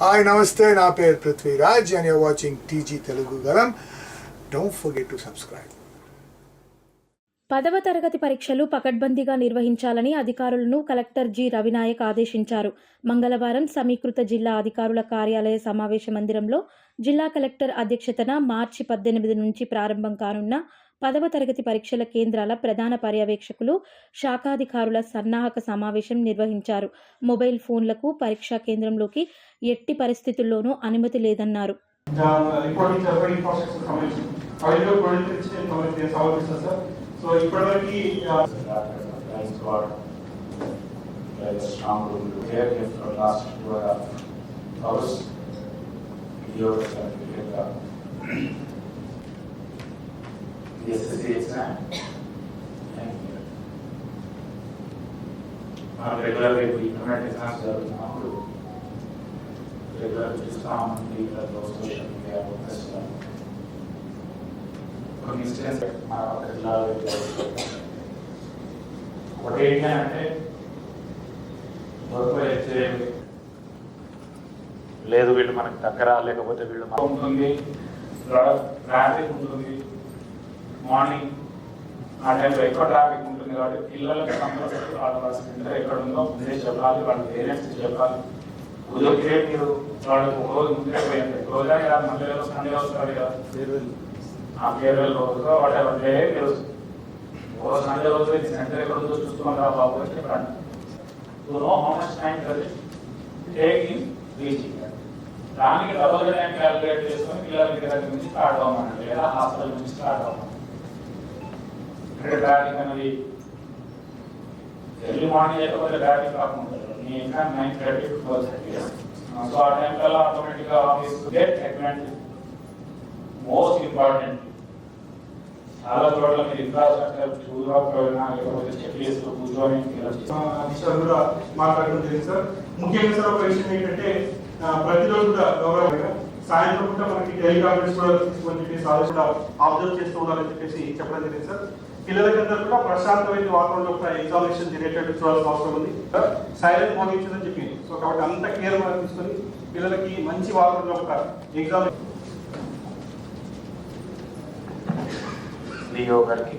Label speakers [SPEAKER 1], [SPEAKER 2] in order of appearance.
[SPEAKER 1] Hi నమస్తే నా పేరు Prithviraj and you're watching TG Telugu గలం డోంట్ ఫర్గెట్ టు సబ్స్క్రైబ్
[SPEAKER 2] పదవ తరగతి పరీక్షలు పకడ్బందీగా నిర్వహించాలని అధికారులను కలెక్టర్ జి. రవినాయక్ ఆదేశించారు. మంగళవారం సమీకృత జిల్లా అధికారుల కార్యాలయ సమావేశ మందిరంలో జిల్లా కలెక్టర్ అధ్యక్షతన మార్చి పద్దెనిమిది నుంచి ప్రారంభం కానున్న పదవ తరగతి పరీక్షల కేంద్రాల ప్రధాన పర్యవేక్షకులు శాఖాధికారుల సన్నాహక సమావేశం నిర్వహించారు. మొబైల్ ఫోన్లకు పరీక్షా కేంద్రంలోకి ఎట్టి పరిస్థితుల్లోనూ అనుమతి లేదన్నారు.
[SPEAKER 3] The reporting the reporting process is coming. Audio quality is still coming, there's all this, sir. So ఇప్పటివరకు uh,
[SPEAKER 4] Thanks God. Like a strong room to care him for last two and a half hours. Your certificate. uh, The SSC exam. And uh, regularly we conduct exams జరుగుతున్నప్పుడు regular చూస్తాం టీవీలలో social media చేస్తున్నాం కొన్ని incidents మా పక్క జిల్లాలో జరిగాయి. ఒకటి ఏంటి అంటే వర్క్ అయితే లేదు వీళ్ళు మనకు దగ్గర లేకపోతే వీళ్ళు మనకు ఉంటుంది ట్రాఫిక్ ఉంటుంది మార్నింగ్. ఆ టైంలో ఎక్కువ ట్రాఫిక్ ఉంటుంది కాబట్టి పిల్లలకి సంబంధించి వాళ్ళ సెంటర్ ఎక్కడ ఉందో ముందే చెప్పాలి వాళ్ళ పేరెంట్స్ చెప్పాలి. కుదిరితే మీరు వాళ్ళకి ఒక రోజు ముందే పోయండి. రోజా కదా మళ్ళీ సండే వస్తారు కదా. ఆ ఫేర్వెల్ రోజు వాట్ ఎవర్ డే మీరు ఓ సండే రోజు ఇది సెంటర్ ఎక్కడ ఉందో చూసుకుని రా బాబు అని చెప్పండి know how much time take in reaching దానికి డబుల్ టైం క్యాలిక్యులేట్ చేసుకొని పిల్లల దగ్గర నుంచి స్టార్ట్ అవ్వమనండి. లేదా హాస్పిటల్ నుంచి స్టార్ట్ అవ్వమని అంటే అనేది ఎర్లీ మార్నింగ్ అయితే ట్రాఫిక్ కాకుండా మీ nine thirty to thirty so ఆ టైం కల్లా ఆటోమేటిక్గా ఆఫీస్ గెట్ మోస్ట్ ఇంపార్టెంట్. చాలా చోట్ల మీరు ఇన్ఫ్రాస్ట్రక్చర్ చూడకపోయినా లేకపోతే చెక్ చేస్తూ కూర్చొని ఇలా
[SPEAKER 3] కూడా మాట్లాడడం జరిగింది సార్. ముఖ్యంగా సార్ ఒక విషయం ఏంటంటే ప్రతిరోజు కూడా గౌరవంగా సాయంత్రం పూట మనకి టెలికాన్ఫరెన్స్ కూడా తీసుకొని చెప్పేసి ఆ కూడా అబ్జర్వ్ చేస్తూ ఉండాలని చెప్పేసి చెప్పడం జరిగింది సార్. పిల్లలకందరూ కూడా ప్రశాంతమైన వాతావరణంలో కూడా ఎగ్జామినేషన్ జరిగేటట్టు చూడాల్సిన అవసరం ఉంది. సైలెంట్ మార్నింగ్ మోగించదని చెప్పి. సో కాబట్టి అంత కేర్ మనం తీసుకొని పిల్లలకి మంచి వాతావరణంలో ఒక ఎగ్జామ్
[SPEAKER 4] లియో గారికి